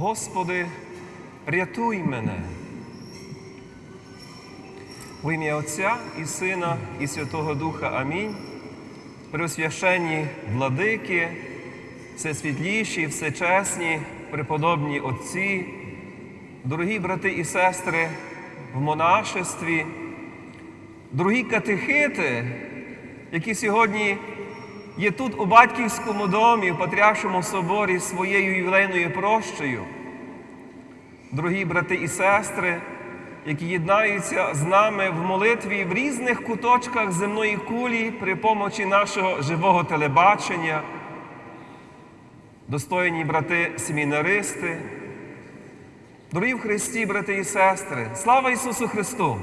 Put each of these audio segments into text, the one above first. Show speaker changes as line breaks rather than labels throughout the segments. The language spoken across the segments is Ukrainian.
Господи, рятуй мене. В ім'я Отця і Сина, і Святого Духа Амінь. Преосвященні владики, всесвітліші, всечесні, преподобні отці, дорогі брати і сестри в монашестві, дорогі катехити, які сьогодні є тут у батьківському домі, в Патріаршому соборі своєю ювілейною прощею, дорогі брати і сестри, які єднаються з нами в молитві в різних куточках земної кулі при помочі нашого живого телебачення, достойні брати семінаристи, дорогі в Христі, брати і сестри, слава Ісусу Христу!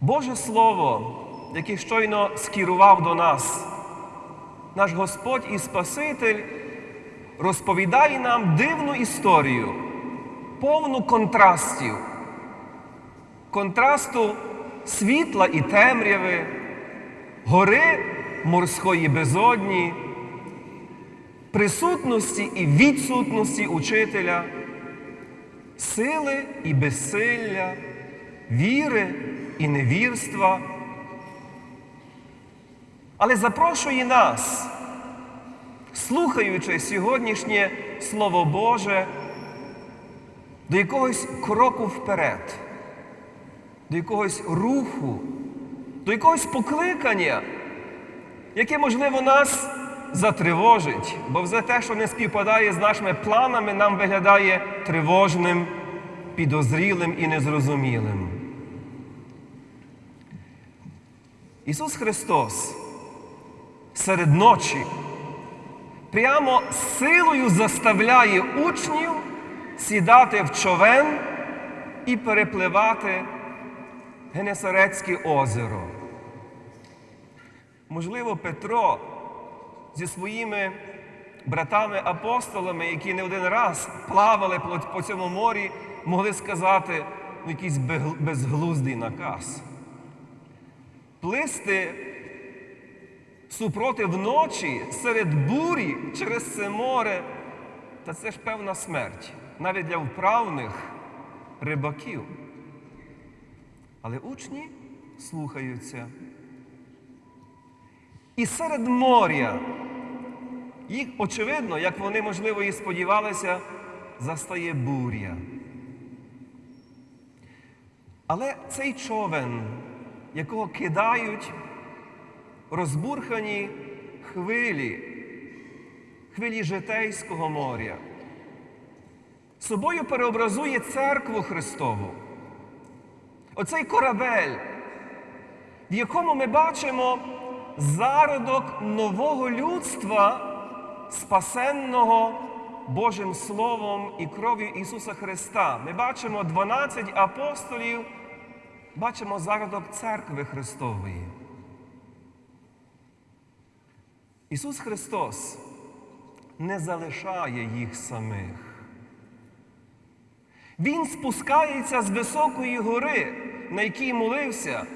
Боже Слово, яке щойно скерував до нас, наш Господь і Спаситель розповідає нам дивну історію, повну контрастів, контрасту світла і темряви, гори морської безодні, присутності і відсутності учителя, сили і безсилля, віри і невірства. Але запрошує нас, слухаючи сьогоднішнє Слово Боже, до якогось кроку вперед, до якогось руху, до якогось покликання, яке, можливо, нас затривожить, бо все те, що не співпадає з нашими планами, нам виглядає тривожним, підозрілим і незрозумілим. Ісус Христос серед ночі прямо силою заставляє учнів сідати в човен і перепливати Генесарецьке озеро. Можливо, Петро зі своїми братами-апостолами, які не один раз плавали по цьому морі, могли сказати ну, якийсь безглуздий наказ. Плисти супротив ночі серед бурі через це море, та це ж певна смерть, навіть для вправних рибаків. Але учні слухаються. І серед моря їх, очевидно, як вони, можливо, і сподівалися, застає буря. Але цей човен, якого кидають розбурхані хвилі, хвилі Житейського моря, собою переобразує церкву Христову. Оцей корабель, в якому ми бачимо зародок нового людства, спасенного Божим Словом і кров'ю Ісуса Христа. Ми бачимо 12 апостолів, бачимо зародок церкви Христової. Ісус Христос не залишає їх самих. Він спускається з високої гори, на якій молився,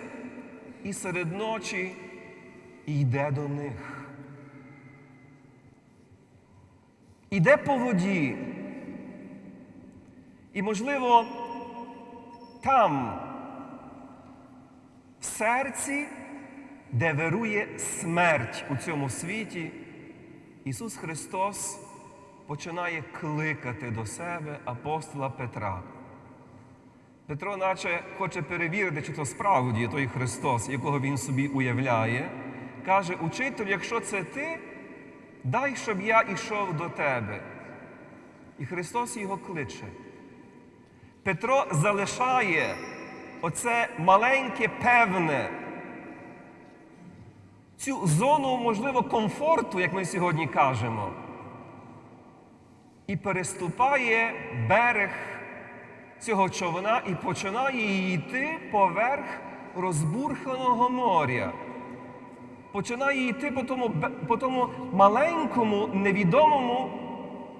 і серед ночі йде до них. Іде по воді. І, можливо, там, в серці, де вирує смерть у цьому світі, Ісус Христос починає кликати до себе апостола Петра. Петро, наче хоче перевірити, чи то справді той Христос, якого він собі уявляє, каже: Учитель, якщо це ти, дай, щоб я йшов до тебе. І Христос його кличе. Петро залишає оце маленьке певне, цю зону, можливо, комфорту, як ми сьогодні кажемо, і переступає берег цього човна і починає йти поверх розбурханого моря. Починає йти по тому, по тому маленькому, невідомому,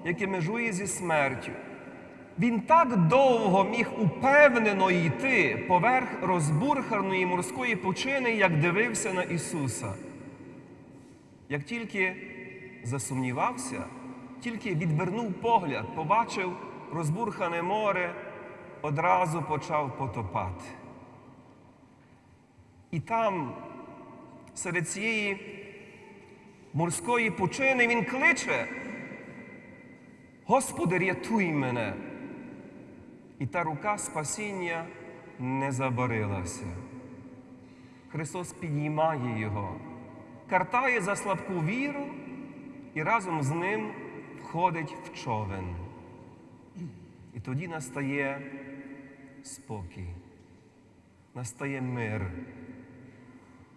яке межує зі смертю. Він так довго міг упевнено йти поверх розбурханої морської пучини, як дивився на Ісуса. Як тільки засумнівався, тільки відвернув погляд, побачив розбурхане море, одразу почав потопати. І там, серед цієї морської пучини, він кличе: Господи, рятуй мене! І та рука спасіння не забарилася. Христос підіймає його, картає за слабку віру і разом з ним входить в човен. І тоді настає спокій, настає мир.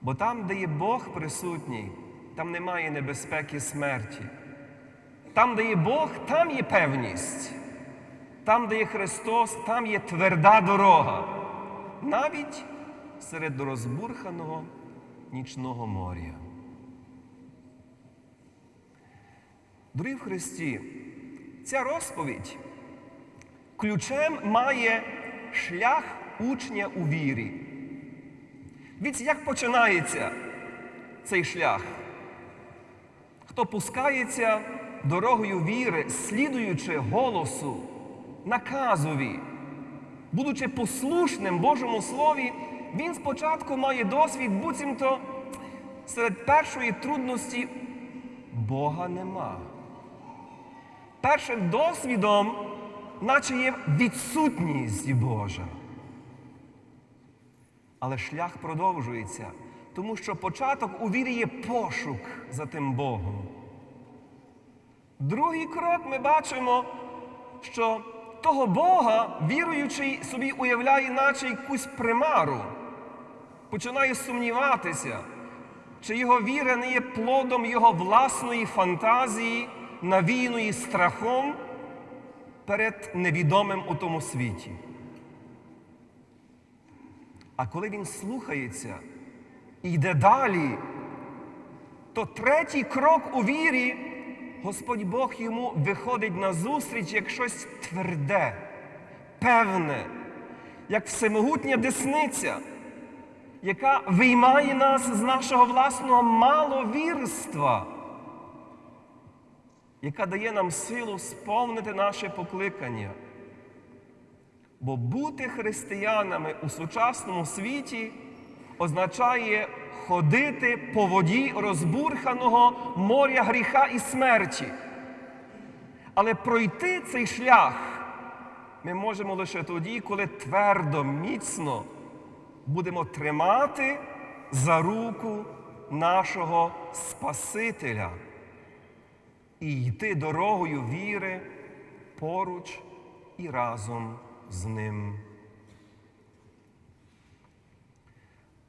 Бо там, де є Бог присутній, там немає небезпеки смерті. Там, де є Бог, там є певність. Там, де є Христос, там є тверда дорога. Навіть серед розбурханого нічного моря. Дорогі в Христі, ця розповідь ключем має шлях учня у вірі. Дивіться, як починається цей шлях. Хто пускається дорогою віри, слідуючи голосу, наказові, будучи послушним Божому Слові, він спочатку має досвід, буцімто серед першої трудності Бога нема. Першим досвідом, наче є відсутність Божа. Але шлях продовжується, тому що початок у вірі є пошук за тим Богом. Другий крок ми бачимо, що того Бога, віруючий, собі уявляє, наче якусь примару, починає сумніватися, чи його віра не є плодом його власної фантазії, навійної страхом перед невідомим у тому світі. А коли він слухається і йде далі, то третій крок у вірі Господь Бог йому виходить на зустріч як щось тверде, певне, як всемогутня десниця, яка виймає нас з нашого власного маловірства, яка дає нам силу сповнити наше покликання. Бо бути християнами у сучасному світі означає ходити по воді розбурханого моря гріха і смерті. Але пройти цей шлях ми можемо лише тоді, коли твердо, міцно будемо тримати за руку нашого Спасителя і йти дорогою віри поруч і разом з ним.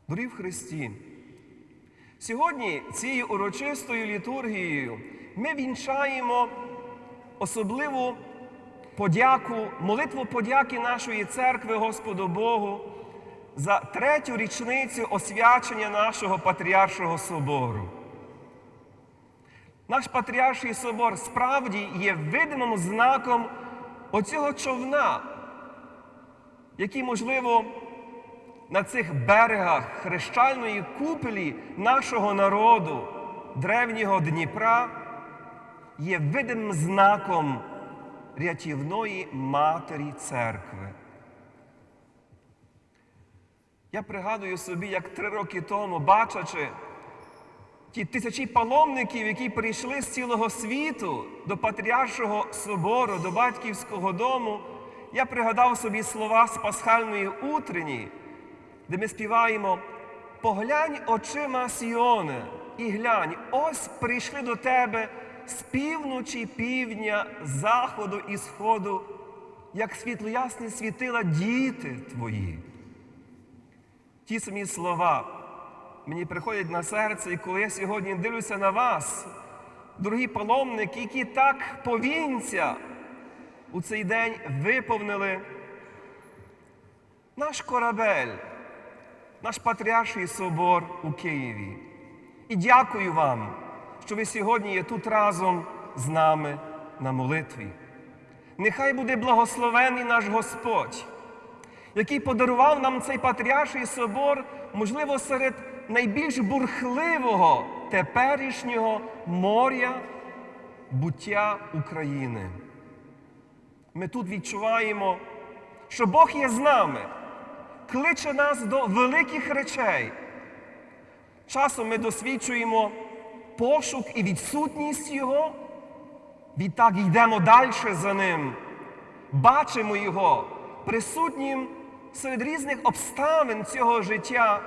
Дорі в Христі, сьогодні цією урочистою літургією ми вінчаємо особливу подяку, молитву подяки нашої церкви Господу Богу за третю річницю освячення нашого Патріаршого собору. Наш Патріарший собор справді є видимим знаком оцього човна, який, можливо, на цих берегах хрещальної купелі нашого народу, древнього Дніпра, є видимим знаком рятівної матері церкви. Я пригадую собі, як три роки тому, бачачи ті тисячі паломників, які прийшли з цілого світу до Патріаршого собору, до батьківського дому, я пригадав собі слова з пасхальної утрені, де ми співаємо Поглянь очима Сіоне і глянь, ось прийшли до тебе з півночі, півдня, заходу і сходу, як світлоясні світила діти твої. Ті самі слова мені приходять на серце, і коли я сьогодні дивлюся на вас, дорогі паломники, які так повінця у цей день виповнили наш корабель, наш Патріарший собор у Києві. І дякую вам, що ви сьогодні є тут разом з нами на молитві. Нехай буде благословений наш Господь, який подарував нам цей Патріарший собор, можливо, серед найбільш бурхливого теперішнього моря буття України. Ми тут відчуваємо, що Бог є з нами, кличе нас до великих речей. Часом ми досвідчуємо пошук і відсутність Його, відтак йдемо далі за Ним, бачимо Його присутнім серед різних обставин цього життя,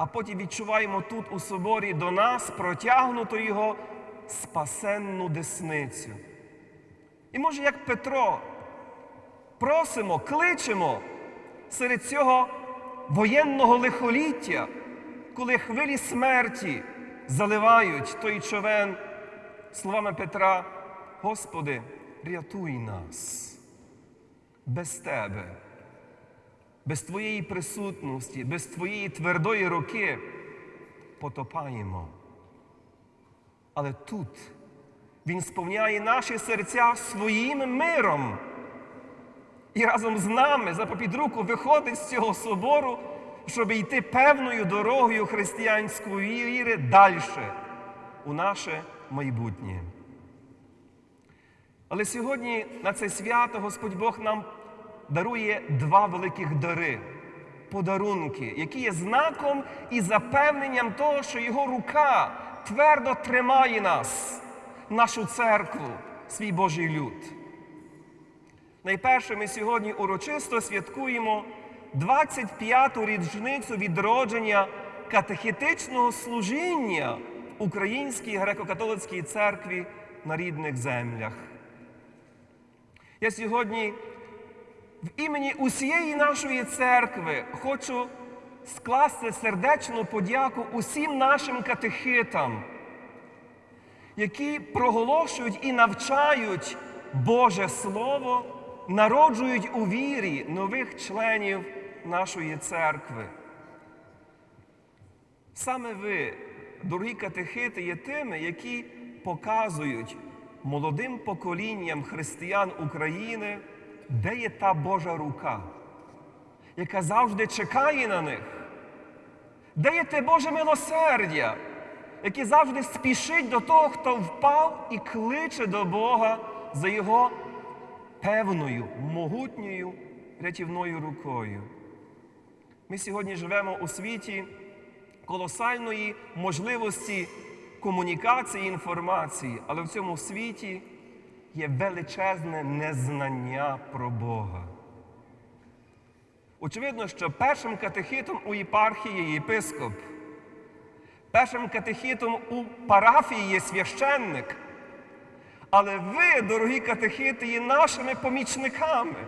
а потім відчуваємо тут у соборі до нас протягнуту Його спасенну десницю. І може, як Петро, просимо, кличемо серед цього воєнного лихоліття, коли хвилі смерті заливають той човен словами Петра, Господи, рятуй нас без Тебе, без Твоєї присутності, без Твоєї твердої руки потопаємо. Але тут Він сповняє наші серця своїм миром. І разом з нами за попід руку виходить з цього собору, щоб йти певною дорогою християнської віри далі у наше майбутнє. Але сьогодні на це свято Господь Бог нам дарує два великих дари, подарунки, які є знаком і запевненням того, що Його рука твердо тримає нас, нашу церкву, свій Божий люд. Найперше ми сьогодні урочисто святкуємо 25-ту річницю відродження катехетичного служіння в Українській греко-католицькій церкві на рідних землях. Я сьогодні в імені усієї нашої церкви хочу скласти сердечну подяку усім нашим катехитам, які проголошують і навчають Боже Слово, народжують у вірі нових членів нашої церкви. Саме ви, дорогі катехити, є тими, які показують молодим поколінням християн України, де є та Божа рука, яка завжди чекає на них, де є те Боже милосердя, яке завжди спішить до того, хто впав і кличе до Бога за Його певною, могутньою рятівною рукою. Ми сьогодні живемо у світі колосальної можливості комунікації інформації, але в цьому світі є величезне незнання про Бога. Очевидно, що першим катехитом у єпархії є єпископ, першим катехитом у парафії є священник. Але ви, дорогі катехити, є нашими помічниками.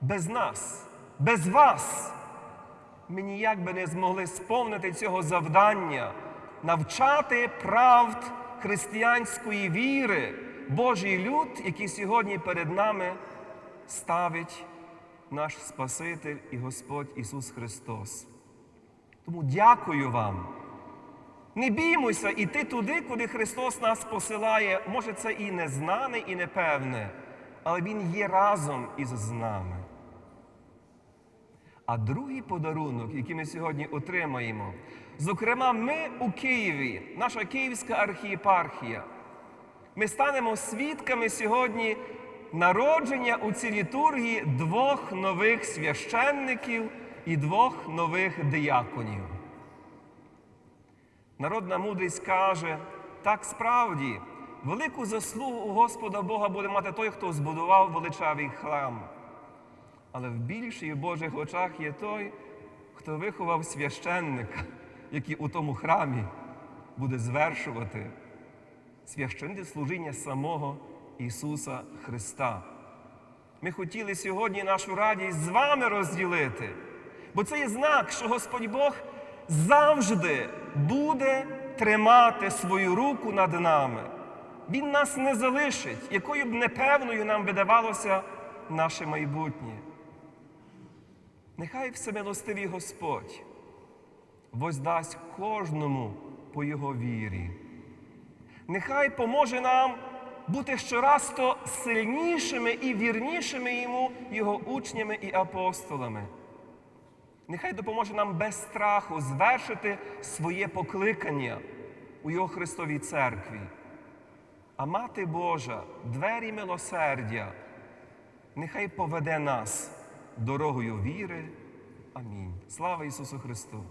Без нас, без вас ми ніяк би не змогли сповнити цього завдання, навчати правд християнської віри, Божий люд, який сьогодні перед нами ставить наш Спаситель і Господь Ісус Христос. Тому дякую вам. Не біймося йти туди, куди Христос нас посилає. Може, це і незнане, і непевне, але Він є разом із нами. А другий подарунок, який ми сьогодні отримаємо, зокрема, ми у Києві, наша Київська архієпархія, ми станемо свідками сьогодні народження у цій літургії двох нових священників і двох нових дияконів. Народна мудрість каже, так справді, велику заслугу у Господа Бога буде мати той, хто збудував величавий храм. Але в більшій в Божих очах є той, хто виховав священника, який у тому храмі буде звершувати священне служіння самого Ісуса Христа. Ми хотіли сьогодні нашу радість з вами розділити, бо це є знак, що Господь Бог завжди буде тримати свою руку над нами. Він нас не залишить, якою б непевною нам видавалося наше майбутнє. Нехай всемилостивий Господь воздасть кожному по Його вірі. Нехай поможе нам бути щораз то сильнішими і вірнішими Йому, Його учнями і апостолами. Нехай допоможе нам без страху звершити своє покликання у Його Христовій церкві. А Мати Божа, двері милосердя, нехай поведе нас дорогою віри. Амінь. Слава Ісусу Христу!